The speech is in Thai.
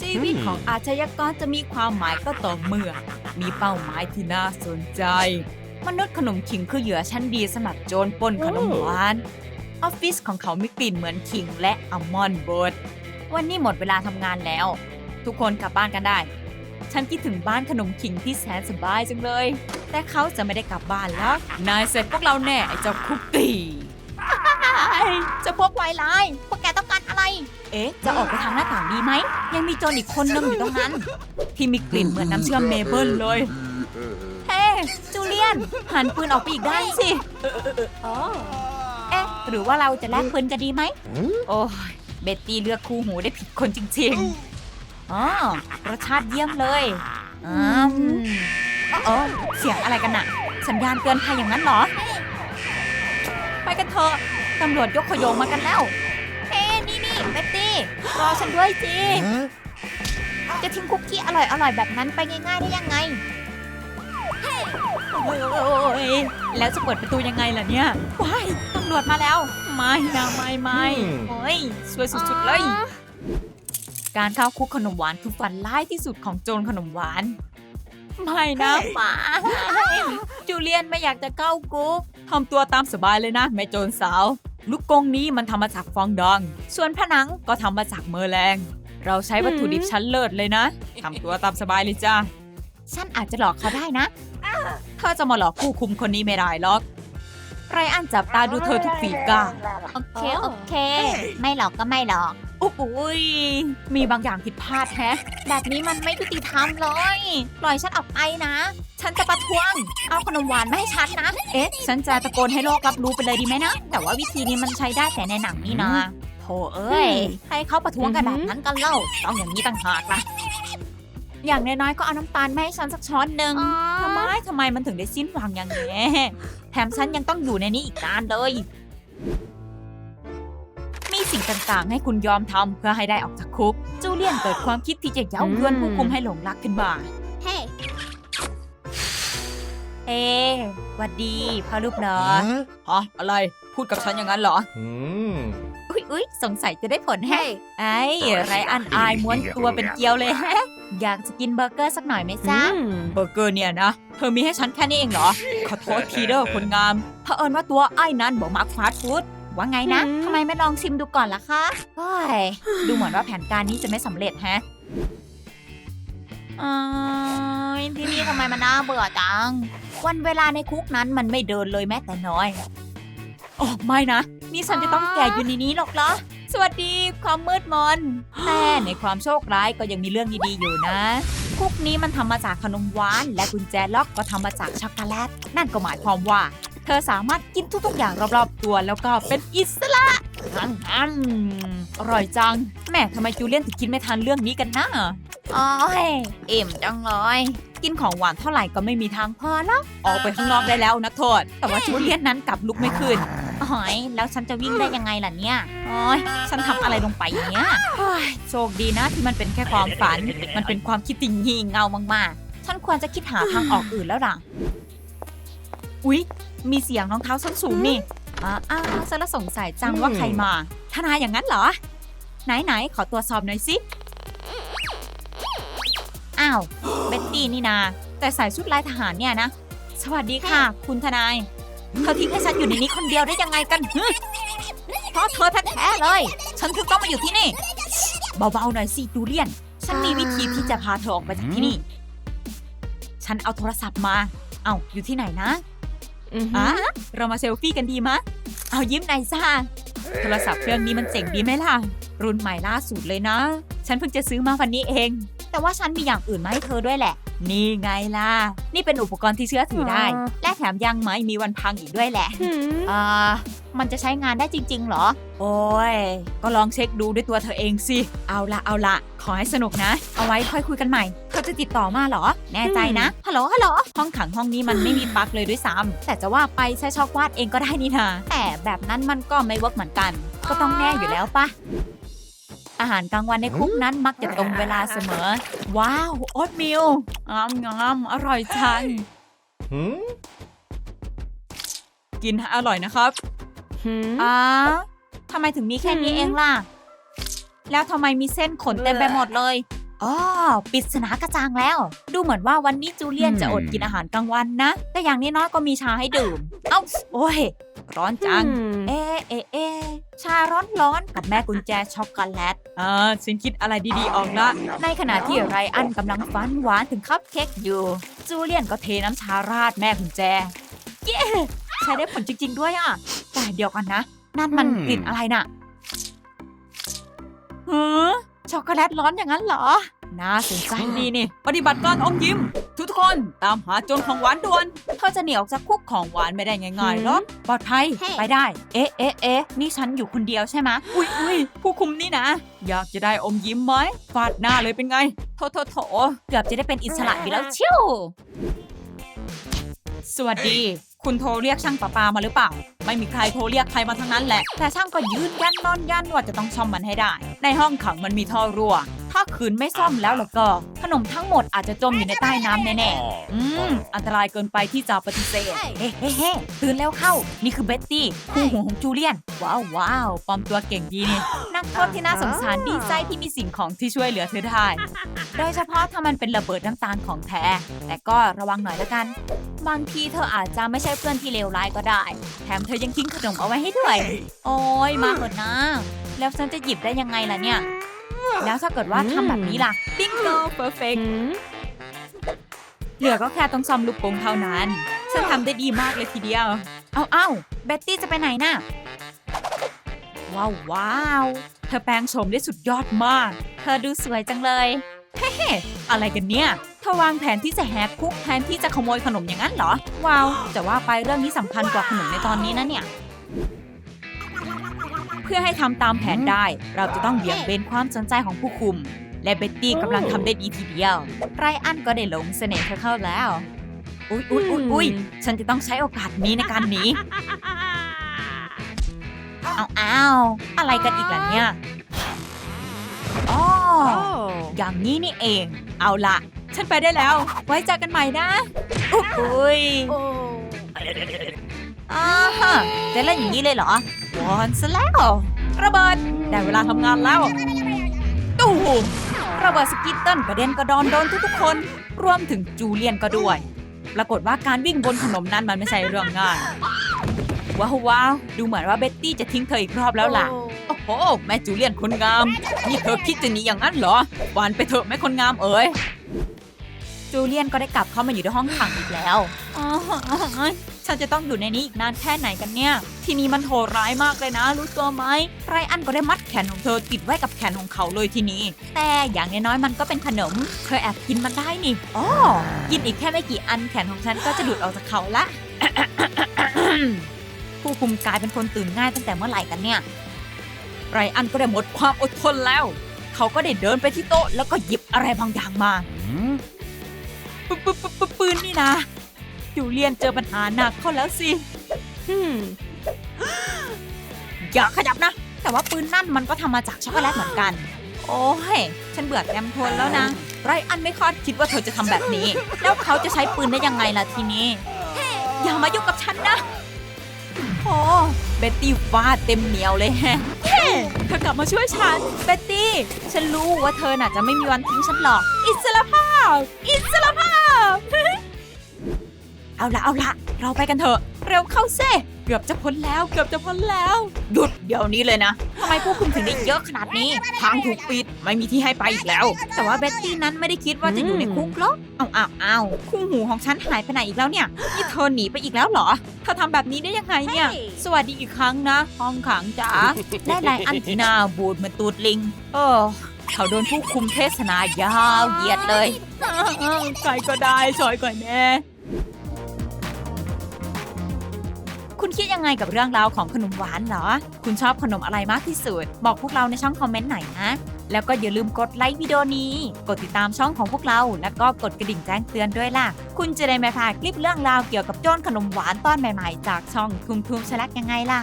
ชีวิตของอาชญากรจะมีความหมายก็ต่อเมื่อ มีเป้าหมายที่น่าสนใจ มนุษย์ขนมขิงคือเหยื่อชั้นดีสำหรับโจรปล้นขนมหวานออฟฟิศของเขามีกลิ่นเหมือนขิงและอัลมอนด์บดวันนี้หมดเวลาทำงานแล้ว ทุกคนกลับบ้านกันได้ ฉันคิดถึงบ้านขนมขิงที่แสนสบายจังเลย แต่เขาจะไม่ได้กลับบ้านแล้ว นายเสร็จพวกเราแน่ไอ้เจ้าคุกกี้ จะพวกวายร้ายพวกแกต้องการอะไร เอ๊ะ จะออกไปทางหน้าต่างดีไหม ยังมีโจรอีกคนนึงอยู่ตรงนั้น ที่มีกลิ่นเหมือนน้ำเชื่อมเมเบิลเลย เฮ้จูเลียน หันปืนออกไปอีกด้านสิ เอ๊ะ หรือว่าเราจะแลกปืนกันดีไหม โอ้ย เบ็ตตี้เลือกคู่หูได้ผิดคนจริงๆอ๋อรสชาติเยี่ยมเลยอืมเออเสียงอะไรกันน่ะ สัญญาณเตือนภัยอย่างนั้นเหรอ ไปกันเถอะ ตำรวจยกขโยงมากันแล้ว เฮ้นี่นี่เบ็ตตี้ รอฉันด้วยสิจะทิ้งคุกกี้อร่อยอร่อยๆแบบนั้นไปง่ายๆได้ยังไง โอ้ยแล้วจะเปิดประตูยังไงล่ะเนี่ย ว้ายตำรวจมาแล้ว ไม่นะไม่ไม่อืมโอ้ยสวยสุดๆเลย การเข้าคุกขนมหวานคือฝันร้ายที่สุดของโจรขนมหวาน ไม่นะไม่จูเลียนไม่อยากจะเข้าคุกทำตัวตามสบายเลยนะแม่โจรสาว ลูกกรงนี้มันทำมาจากฟองดอง ส่วนผนังก็ทำมาจากเมอร์แรง เราใช้วัตถุดิบชั้นเลิศเลยนะทำตัวตามสบายเลยจ้าฉันอาจจะหลอกเขาได้นะ เธอจะมาหลอกคู่คุมคนนี้ไม่ได้หรอกไรอันจับตาดูเธอทุกฝีก้าวโอเค โอเค ไม่หลอกก็ไม่หลอก โอ้โหยมีบางอย่างผิดพลาดแฮะ แบบนี้มันไม่ยุติธรรมเลย ปล่อยฉันออกไปนะ ฉันจะประท้วง เอาขนมหวานมาให้ฉันนะ เอ๊ะ ฉันจะตะโกนให้โลกรับรู้ไปเลยดีไหมนะ แต่ว่าวิธีนี้มันใช้ได้แต่ในหนังนี่นะโธ่เอ้ย ให้เขาประท้วงกันแบบนั้นกันเล่า ต้องอย่างนี้ต่างหากล่ะ อย่างน้อยๆก็เอาน้ำตาลมาให้ฉันสักช้อนหนึ่งทำไมทำไมมันถึงได้สิ้นหวังอย่างนี้แถมฉันยังต้องอยู่ในนี้อีกนานเลยมี สิ่งต่างๆ ให้คุณยอมทำเพื่อให้ได้ออกจากคุก จูเลียนเกิดความคิดที่จะเย้ายวนผู้คุมให้หลงรักขึ้นมา เฮ้เอ๊หวัดดีพ่อลูกเหรอฮะอะไร พูดกับฉันอย่างนั้นเหรออืมอุ๊ยอุ๊ยสงสัยจะได้ผลแฮะไอ้ไรอันอายม้วนตัวเป็นเกลียวเลยแฮะ อยากจะกินเบอร์เกอร์สักหน่อยไหมจ๊ะ เบอร์เกอร์เนี่ยนะ เธอมีให้ฉันแค่นี้เองเหรอ ขอโทษทีเด้อคนงามเผอิญว่าตัวไอ้นั้นบอกมักฟาสต์ฟู้ด ว่าไงนะอืมทำไมไม่ลองชิมดูก่อนล่ะคะเฮ้ยดูเหมือนว่าแผนการนี้จะไม่สำเร็จแฮะเอ้ยที่นี่ทำไมมันน่าเบื่อจัง วันเวลาในคุกนั้นมันไม่เดินเลยแม้แต่น้อยโอ้ไม่นะ นี่ฉันจะต้องแก่อยู่ในนี้หรอกเหรอ สวัสดีความมืดมน แต่ในความโชคร้ายก็ยังมีเรื่องดีๆอยู่นะ คุกนี้มันทำมาจากขนมหวาน และกุญแจล็อกก็ทำมาจากช็อกโกแลต นั่นก็หมายความว่าเธอสามารถกินทุกๆ อย่างรอบๆตัวแล้วก็เป็นอิสระอืมอร่อยจัง แม่ทำไมจูเลียนถึงกินไม่ทันเรื่องนี้กันนะอ๋อยอิ่มจังเลยกินของหวานเท่าไหร่ก็ไม่มีทางพอแล้วออกไปข้างนอกได้แล้วนักโทษ แต่ว่าจูเลียนนั้นกลับลุกไม่ขึ้นโอ้ยแล้วฉันจะวิ่งได้ยังไงล่ะเนี่ยโอ้ยฉันทำอะไรลงไปเงี้ยโอ้ยโชคดีนะที่มันเป็นแค่ความฝัน มันเป็นความคิดติงงี่เงามากๆ ฉันควรจะคิดหาทางออกอื่นแล้วล่ะอุ๊ย มีเสียงรองเท้าส้นสูงนี่อ่าอ้าวฉันละสงสัยจังว่าใครมา ทนายอย่างนั้นเหรอ ไหนไหนๆขอตรวจสอบหน่อยสิ อ้าว เบ็ตตี้นี่นา แต่ใส่ชุดลายทหารเนี่ยนะ สวัสดีค่ะ คุณทนายเธอทิ้งให้ฉันอยู่ในนี้คนเดียวได้ยังไงกันฮึเพราะเธอแท้ๆเลย ฉันถึงต้องมาอยู่ที่นี่ เบาๆหน่อยสิจูเลียน ฉันมีวิธีที่จะพาเธอออกไปจากที่นี่ ฉันเอาโทรศัพท์มา เอ้าอยู่ที่ไหนนะ อะเรามาเซลฟี่กันดีมะ เอายิ้มหน่อยซ่าโทรศัพท์เครื่องนี้มันเจ๋งดีไหมล่ะ รุ่นใหม่ล่าสุดเลยนะ ฉันเพิ่งจะซื้อมาวันนี้เอง แต่ว่าฉันมีอย่างอื่นมาให้เธอด้วยแหละ นี่ไงล่ะ นี่เป็นอุปกรณ์ที่เชื่อถือได้อ๋อและแถมยังไม่มีวันพังอีกด้วยแหละอ่า มันจะใช้งานได้จริง ๆ เหรอ โอ้ย ก็ลองเช็คดูด้วยตัวเธอเองสิ เอาละเอาละขอให้สนุกนะ เอาไว้ค่อยคุยกันใหม่เธอจะติดต่อมาเหรอ แน่ใจนะ ฮัลโหล ฮัลโหล ห้องขังห้องนี้มันไม่มีปลั๊กเลยด้วยซ้ำแต่จะว่าไปใช้ช็อกวาดเองก็ได้นี่นาแต่แบบนั้นมันก็ไม่เวิร์กเหมือนกัน ก็ต้องแน่อยู่แล้วปะอาหารกลางวันในคุกนั้นมักจะตรงเวลาเสมอ ว้าวโอ๊ตมิลงามงามอร่อยจังหืมกินให้อร่อยนะครับอ้า ทำไมถึงมีแค่นี้เองล่ะ แล้วทำไมมีเส้นขนเต็มไปหมดเลยอ๋อปริศนากระจ่างแล้ว ดูเหมือนว่าวันนี้จูเลียนอืมจะอดกินอาหารกลางวันนะ แต่อย่างน้อยๆก็มีชาให้ดื่ม เอ้า โอ้ย ร้อนจัง เอะเอะเอะชาร้อนร้อนๆกับแม่กุญแจช็อกโกแลตอ่าฉันคิดอะไรดีๆออกละ ในขณะที่ไรอันกำลังฟันหวานถึงคัพเค้กอยู่ จูเลียนก็เทน้ำชาราดแม่กุญแจ เย้ใช้ได้ผลจริง ๆ ด้วยอะ แต่เดี๋ยวกันนะ นั่นมันอืม กลิ่นอะไรน่ะเฮ้อช็อกโกแลตร้อนอย่างนั้นเหรอ น่าสนใจดีนี่ ปฏิบัติการอมยิ้ม ทุกคนตามหาโจรของหวานด่วน เธอจะหนีออกจากคุกของหวานไม่ได้ง่ายๆหรอกปลอดภัย เฮ้ ไปได้ เอ๊ะเอ๊ะเอ๊ะนี่ฉันอยู่คนเดียวใช่ไหมอุ้ยอุ้ยผู้คุมนี่นะ อยากจะได้อมยิ้มไหมฟาดหน้าเลยเป็นไงโถโถโถเกือบจะได้เป็นอิสระอยู่แล้วเชิวสวัสดี คุณโทรเรียกช่างประปามาหรือเปล่า ไม่มีใครโทรเรียกใครมาทั้งนั้นแหละ แต่ช่างก็ยืนยันนอนยันว่าจะต้องซ่อมมันให้ได้ ในห้องขังมันมีท่อรั่ว ถ้าคืนไม่ซ่อมแล้วล่ะก็ ขนมทั้งหมดอาจจะจมอยู่ในใต้น้ำแน่ๆ อืม อันตรายเกินไปที่จะปฏิเสธ เฮ้เฮ้เฮ้ตื่นแล้วเข้า นี่คือเบ็ตตี้คู่หูของจูเลียน ว้าวว้าวปลอมตัวเก่งดีนี่นักโทษที่น่าสงสารดีใจที่มีสิ่งของที่ช่วยเหลือเธอได้ โดยเฉพาะถ้ามันเป็นระเบิดน้ำตาลของแท้ แต่ก็ระวังหน่อยละกัน บางทีเธออาจจะไม่ใช่เพื่อนที่เลวร้ายก็ได้ แถมเธอยังทิ้งขนมเอาไว้ให้ด้วย โอ้ยมาเถอะนะ แล้วฉันจะหยิบได้ยังไงล่ะเนี่ย แล้วถ้าเกิดว่าทำแบบนี้ล่ะ บิงโกเพอร์เฟกเหลือก็แค่ต้องซ่อมลูกโป่งเท่านั้น ฉันทำได้ดีมากเลยทีเดียว เอาเอาเบ็ตตี้จะไปไหนน่ะ ว้าวว้าวเธอแปลงโฉมได้สุดยอดมาก เธอดูสวยจังเลย เฮ้อะไรกันเนี่ยเธอวางแผนที่จะแหกคุกแทนที่จะขโมยขนมอย่างนั้นเหรอ ว้าว แต่ว่าไปเรื่องนี้สำคัญกว่าขนมในตอนนี้นะเนี่ยเพื่อให้ทำตามแผนได้ เราจะต้องเบี่ยงเบนความสนใจของผู้คุม และเบ็ตตี้กำลังทำได้ดีทีเดียว ไรอันก็ได้หลงเสน่ห์เธอเข้าแล้ว อุ๊ยอุ๊ยอุ๊ยอุ๊ยฉันจะต้องใช้โอกาสนี้ในการหนีเอาเอาอะไรกันอีกล่ะเนี่ยอ๋ออย่างนี้นี่เอง เอาละฉันไปได้แล้ว ไว้เจอกันใหม่นะ อุ๊ยอุ๊ยโอ้อ่าฮะจะเล่นอย่างนี้เลยเหรอว อนซะแล้ว ระเบิด ได้เวลาทำงานแล้วตูมระเบิดสกิตเติ้ลกระเด็นกระดอนโดนทุกๆคน รวมถึงจูเลียนก็ด้วย ปรากฏว่าการวิ่งบนขนมนั้นมันไม่ใช่เรื่องง่าย ว้าวว้าวดูเหมือนว่าเบ็ตตี้จะทิ้งเธออีกรอบแล้วล่ะ โอ้โห แม่จูเลียนคนงาม นี่เธอคิดจะหนีอย่างนั้นเหรอหวานไปเถอะแม่คนงามเอ๋ยจูเลียนก็ได้กลับเข้ามาอยู่ในห้องขังอีกแล้วอ๋อ ฉันจะต้องอยู่ในนี้อีกนานแค่ไหนกันเนี่ย ทีนี้มันโหดร้ายมากเลยนะ รู้ตัวไหมไรอันก็ได้มัดแขนของเธอติดไว้กับแขนของเขาเลยทีนี้ แต่อย่างน้อยๆมันก็เป็นขนม เธอแอบกินมันได้นี่อ๋อกินอีกแค่ไม่กี่อันแขนของฉันก็จะหลุดออกจากเขาละผู้คุมกลายเป็นคนตื่นง่ายตั้งแต่เมื่อไหร่กันเนี่ย ไรอันก็ได้หมดความอดทนแล้ว เขาก็ได้เดินไปที่โต๊ะแล้วก็หยิบอะไรบางอย่างมาปึปึปึปึปืนนี่นะ ยูเลียนเจอปัญหาหนักเข้าแล้วสิอย่าขยับนะ แต่ว่าปืนนั่นมันก็ทำมาจากช็อกโกแลตเหมือนกัน โอ้ย ฉันเบื่อแกมทนแล้วนะ ไรอันไม่คาดคิดว่าเธอจะทำแบบนี้ แล้วเขาจะใช้ปืนได้ยังไงล่ะทีนี้ อย่ามายุ่งกับฉันนะ โอ้เบ็ตตี้ฟาดเต็มเหนียวเลยแฮะเธอกลับมาช่วยฉัน เบ็ตตี้ ฉันรู้ว่าเธอน่ะจะไม่มีวันทิ้งฉันหรอก อิสรภาพ อิสรภาพ เอาละเอาละเราไปกันเถอะ เร็วเข้าเซ่เกือบจะพ้นแล้วเกือบจะพ้นแล้ว หยุดเดี๋ยวนี้เลยนะทำไมผู้คุมถึงได้เยอะขนาดนี้ ทางถูกปิดไม่มีที่ให้ไปอีกแล้ว แต่ว่าเบ็ตตี้นั้นไม่ได้คิดว่าจะอยู่ในคุกหรอกเอาเอาเอาคู่หูของฉันหายไปไหนอีกแล้วเนี่ยนี่เธอหนีไปอีกแล้วเหรอเธอทำแบบนี้ได้ยังไงเนี่ย สวัสดีอีกครั้งนะ ห้องขังจ๋าและนายอันทินาบูดเหมือนตูดลิง เออเขาโดนผู้คุมเทศนายาวเหยียดเลยใครก็ได้ช่วยก่อนแน่ คุณคิดยังไงกับเรื่องราวของขนมหวานเหรอ คุณชอบขนมอะไรมากที่สุด บอกพวกเราในช่องคอมเมนต์หน่อยนะ แล้วก็อย่าลืมกดไลค์วิดีโอนี้ กดติดตามช่องของพวกเรา แล้วก็กดกระดิ่งแจ้งเตือนด้วยล่ะ คุณจะได้ไม่พลาดคลิปเรื่องราวเกี่ยวกับโจนขนมหวานตอนใหม่ๆ จากช่องทุมทุมชลักยังไงล่ะ